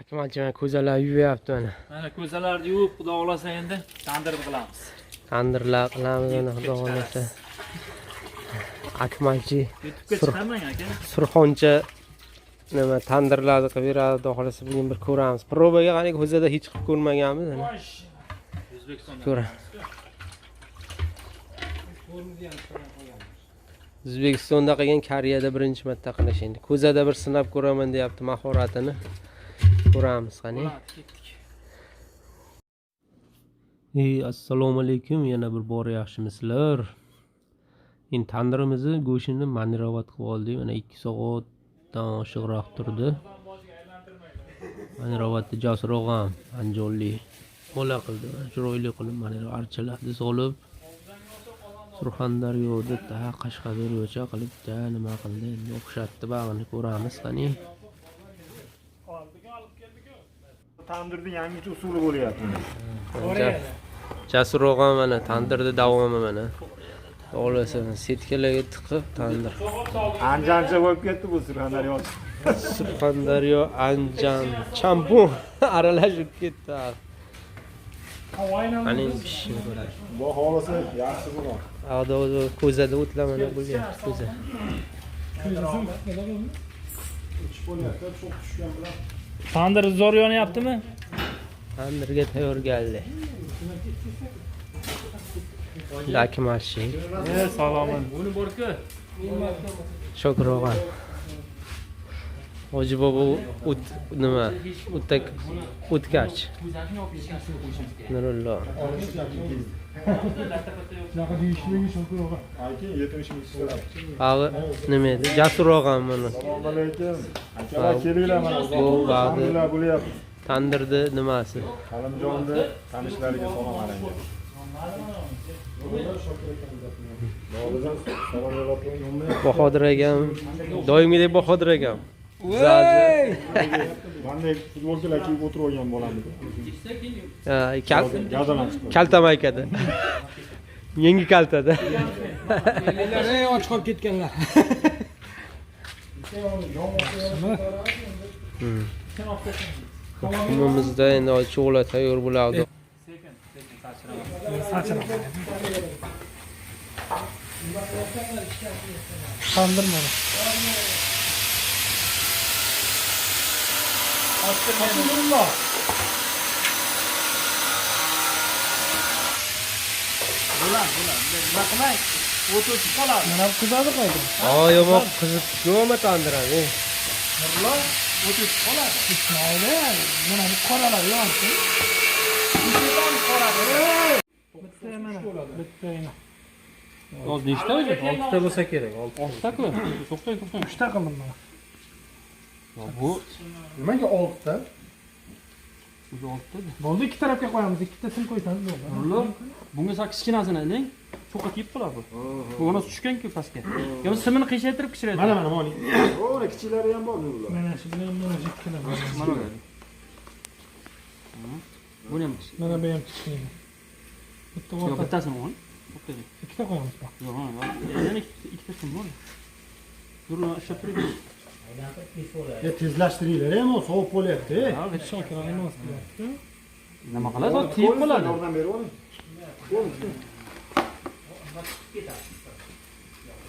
akmalchi mana ko'zalar yuvyapti mana Mana ko'zalarni yuvib, xudo xolasa endi tandirni qilamiz. tandirlar qilamiz mana xudo xohlasa akmalchi surxoncha nima tandirlarni qilib beradi xudo xohlasa bugun bir ko'ramiz. Probaga qani ko'zada hech qilib ko'rmaganmiz O'zbekistonda. ko'ra. O'zbekistonda qilgan koreyada birinchi marta qilish endi. Ko'zada bir sinab ko'raman deyapti mahoratini ko'ramiz qani? Ey assalomu alaykum yana bir bor yaxshimisizlar? Endi tandirimizni go'shtini manirovat qilib oldik. Mana ikki soatdan oshiqroq turdi. Manirovatni jasur og'am andijonlik bola qildi. Chiroyli qilib mana archalarni solib surxondaryoda da qashqadaryocha qilib nima qildi? Endi o'xshatdi bag'ini ko'ramiz qani Tandirni yangicha usuli bo'lyapti. Ja- jasur og'am mana tandirni davomi mana xohlasa setkalarga tiqib tandir Anjancha bo'lib ketdi bu Surxondaryo. surxondaryo anjan champun aralashib ketdi ana endi pishishini ko'radi Bu holisi yaxshi bo'ladi. Ağda o ko'zada o'tlar mana bo'lgan ko'za Tandir zo'r yonyaptimi? tandirga tayyorgarli lakimashi E, salomat. Buni borku. shokir og'a hoji bobo o't nima o'tak o'tkach nurullo Aka 70 ming so'rab. bag'i nima edi jasur og'am mana Assalomu alaykum. Bo'lyapti. tandirni nimasi Halimjonni tanishlariga salom qo'ying. bahodir akam doimgidek bahodir akam Qanday futbolkalar kiyib o'tirib olgan bo'lamiz. Kaltam akada yangi kaltada Ey och qolib ketganlar. Kavurmamızda endi cho'g'lar tayyor bo'ladi. Sekin, sekin sachrab. Sachrab. Qandirmadi. Aslı kapılırlar. Bakmayın. 30 Manam kızardı koydu. Aa yok kızıp yoğma tandır abi. Kırla 30 kola. İsmail'e manam koralar yansın. İkinden koralar. Bitti hemen. Bitti hemen. Az ne işte hocam? 6 tane olsa gerek. 6 takla. Toktay toktay. 3 takıldım bana. Ya bu. Demek ki 6 tane o'zi 6 ta. Bo'ldi, ikki tarafga qo'yamiz, ikkitasini qo'ysangiz bo'ldi. Nurlo, bunga sakkiz kichkinasini iling. Cho'qqa kiyib qoladi bu. Bu mana tushgan-ku pastga. Yo simini qiyshaytirib pishiradi. Mana mana moli. To'g'ri, kichiklari ham bor nurlar. Mana shu bilan mana shu ikkala. Mana bu. Buni ham. Mana bu ham kichkina. Bitta Yo, o'rta. bittasini. To'xtang. Ikkita qo'yamiz. bak. Yo'q, mana yana ikkita ikkita sim bor. Dur, ishlab turing. Tezlashtiringlar, ham sovuq bo'lyapti. Ha, Shokir emas. Nima qiladi? Hozir tiyib qoladi. Yordam berib oling.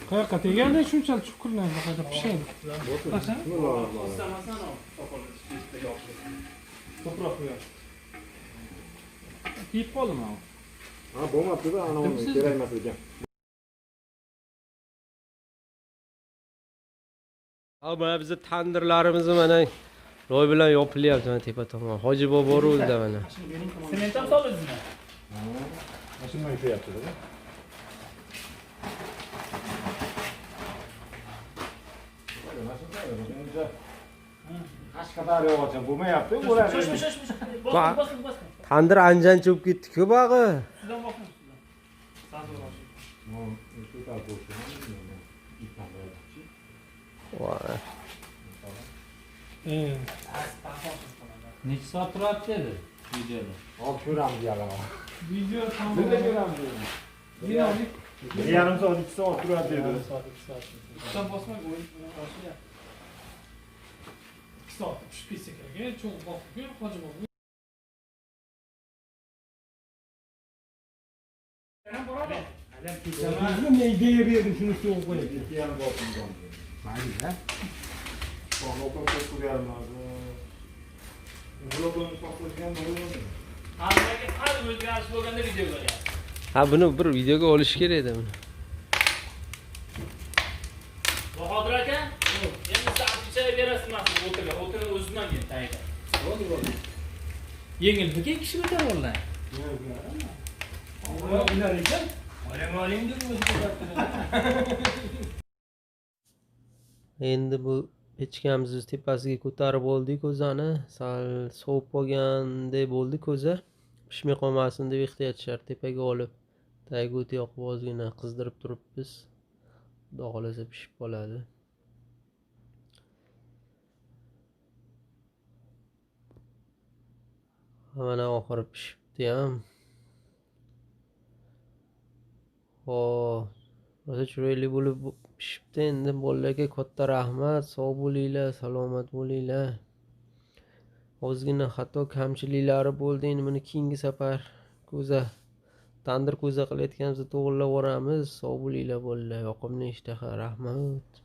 Qayoqqa teganda shunchalik chuqurlanadi, qayta pishadi. Qasam? Ko'proq qo'yadi. Tiyib qoldimi? Ha, bo'lmabdi-da, ana uni Kimsiz? kerak emas ekan. Mana bizni tandirlarimizni mana ro'y bilan yopilyapti mana tepa tomon. Hoji bobo rolda mana. Sement ham soldingizmi? Mashina bosing. Tandir anjan cho'p ketdi-ku bag'i. Sizdan bosing. Sazor bosing. Voy. E, Necha soat turadi dedi videoda? Hop ko'ramiz yalama. video tam ko'ramiz. dedi. dinamik. Bir yarim soat, ikki soat turadi dedi. Sizdan bosmang, o'yin boshlayapti. ikki soatda pishib ketsa kerak cho'g' boqib hoji bobo Ne idea berdim shuni ustiga qo'yib. Ikki yarim botimdan. Mayli-da. Bog'ga qo'yib qo'yarmadi. Blogni saqlagan bo'ladimi? Hammaga hali o'zgarish bo'lganda video ko'ryapti. ha buni bir videoga olish kerak edi buni Bahodir aka, endi sa'atcha berasiz mana o'tirga, men tayiga. Bo'ldi, bo'ldi. Yengil fikr kishi ko'tarib oldilar. Ular ekan. Oling oling deb o'zi ko'tarib endi bu pechkamizni tepasiga ko'tarib oldik o'zani. Sal sovib qolganday bo'ldi ko'za. Pishmay qolmasin deb ehtiyot shart tepaga olib tagiga o't yoqib ozgina qizdirib turibmiz. Xudo xohlasa pishib qoladi. Mana oxiri pishibdi ham. Ho o'zi chiroyli bo'lib pishibdi endi bolalarga katta rahmat sog' bo'linglar salomat bo'linglar ozgina xato kamchiliklari bo'ldi endi buni keyingi safar ko'za tandir ko'za qilayotganimizda to'g'irlab yuboramiz sog' bo'linglar bolalar yoqimli ishtaha rahmat